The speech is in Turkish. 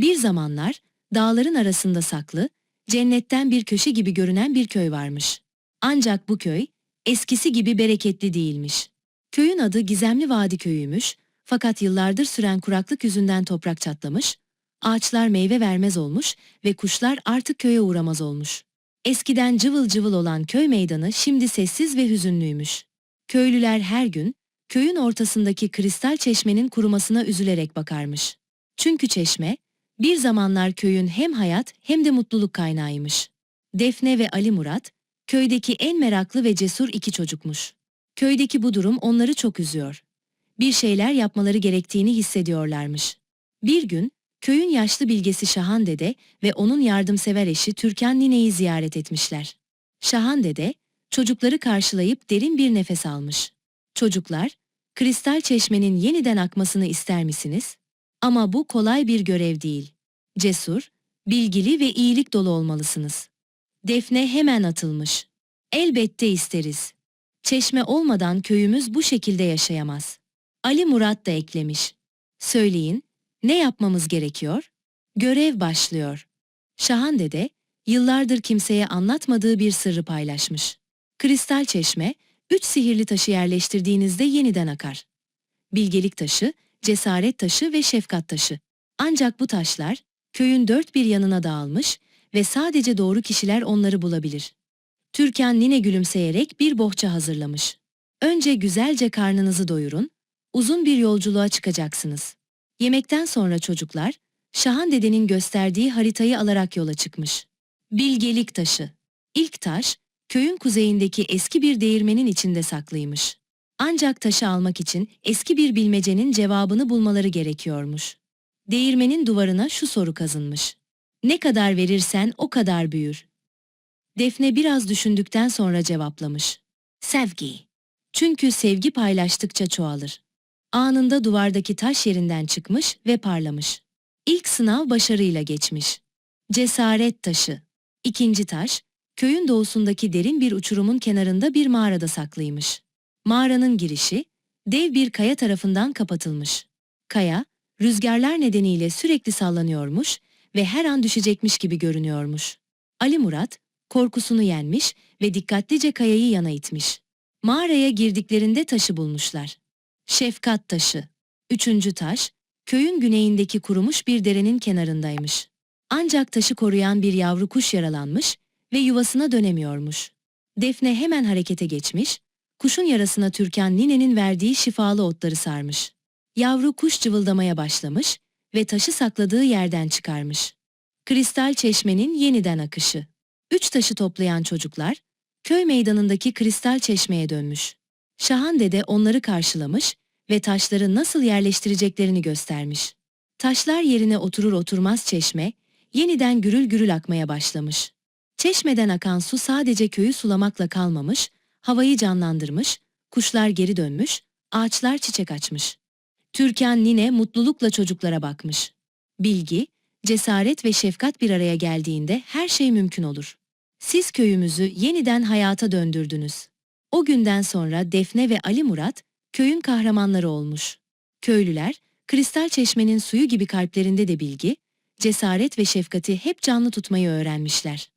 Bir zamanlar dağların arasında saklı, cennetten bir köşe gibi görünen bir köy varmış. Ancak bu köy eskisi gibi bereketli değilmiş. Köyün adı Gizemli Vadi Köyü'ymüş fakat yıllardır süren kuraklık yüzünden toprak çatlamış, ağaçlar meyve vermez olmuş ve kuşlar artık köye uğramaz olmuş. Eskiden cıvıl cıvıl olan köy meydanı şimdi sessiz ve hüzünlüymüş. Köylüler her gün köyün ortasındaki kristal çeşmenin kurumasına üzülerek bakarmış. Çünkü çeşme bir zamanlar köyün hem hayat hem de mutluluk kaynağıymış. Defne ve Ali Murat köydeki en meraklı ve cesur iki çocukmuş. Köydeki bu durum onları çok üzüyor. Bir şeyler yapmaları gerektiğini hissediyorlarmış. Bir gün köyün yaşlı bilgesi Şahan Dede ve onun yardımsever eşi Türkan Nine'yi ziyaret etmişler. Şahan Dede çocukları karşılayıp derin bir nefes almış. Çocuklar, kristal çeşmenin yeniden akmasını ister misiniz? Ama bu kolay bir görev değil. Cesur, bilgili ve iyilik dolu olmalısınız. Defne hemen atılmış. Elbette isteriz. Çeşme olmadan köyümüz bu şekilde yaşayamaz. Ali Murat da eklemiş. Söyleyin, ne yapmamız gerekiyor? Görev başlıyor. Şahan Dede, yıllardır kimseye anlatmadığı bir sırrı paylaşmış. Kristal çeşme, üç sihirli taşı yerleştirdiğinizde yeniden akar. Bilgelik taşı, cesaret taşı ve şefkat taşı. Ancak bu taşlar, köyün dört bir yanına dağılmış ve sadece doğru kişiler onları bulabilir. Türkan nine gülümseyerek bir bohça hazırlamış. Önce güzelce karnınızı doyurun, uzun bir yolculuğa çıkacaksınız. Yemekten sonra çocuklar, Şahan dedenin gösterdiği haritayı alarak yola çıkmış. Bilgelik taşı. İlk taş, köyün kuzeyindeki eski bir değirmenin içinde saklıymış. Ancak taşı almak için eski bir bilmecenin cevabını bulmaları gerekiyormuş. Değirmenin duvarına şu soru kazınmış. Ne kadar verirsen o kadar büyür. Defne biraz düşündükten sonra cevaplamış. Sevgi. Çünkü sevgi paylaştıkça çoğalır. Anında duvardaki taş yerinden çıkmış ve parlamış. İlk sınav başarıyla geçmiş. Cesaret taşı. İkinci taş, köyün doğusundaki derin bir uçurumun kenarında bir mağarada saklıymış. Mağaranın girişi, dev bir kaya tarafından kapatılmış. Kaya, rüzgarlar nedeniyle sürekli sallanıyormuş ve her an düşecekmiş gibi görünüyormuş. Ali Murat, korkusunu yenmiş ve dikkatlice kayayı yana itmiş. Mağaraya girdiklerinde taşı bulmuşlar. Şefkat taşı. Üçüncü taş, köyün güneyindeki kurumuş bir derenin kenarındaymış. Ancak taşı koruyan bir yavru kuş yaralanmış ve yuvasına dönemiyormuş. Defne hemen harekete geçmiş, kuşun yarasına Türkan ninenin verdiği şifalı otları sarmış. Yavru kuş cıvıldamaya başlamış ve taşı sakladığı yerden çıkarmış. Kristal çeşmenin yeniden akışı. Üç taşı toplayan çocuklar, köy meydanındaki kristal çeşmeye dönmüş. Şahan dede onları karşılamış ve taşları nasıl yerleştireceklerini göstermiş. Taşlar yerine oturur oturmaz çeşme, yeniden gürül gürül akmaya başlamış. Çeşmeden akan su sadece köyü sulamakla kalmamış, havayı canlandırmış, kuşlar geri dönmüş, ağaçlar çiçek açmış. Türkan nine mutlulukla çocuklara bakmış. Bilgi, cesaret ve şefkat bir araya geldiğinde her şey mümkün olur. Siz köyümüzü yeniden hayata döndürdünüz. O günden sonra Defne ve Ali Murat köyün kahramanları olmuş. Köylüler, kristal çeşmenin suyu gibi kalplerinde de bilgi, cesaret ve şefkati hep canlı tutmayı öğrenmişler.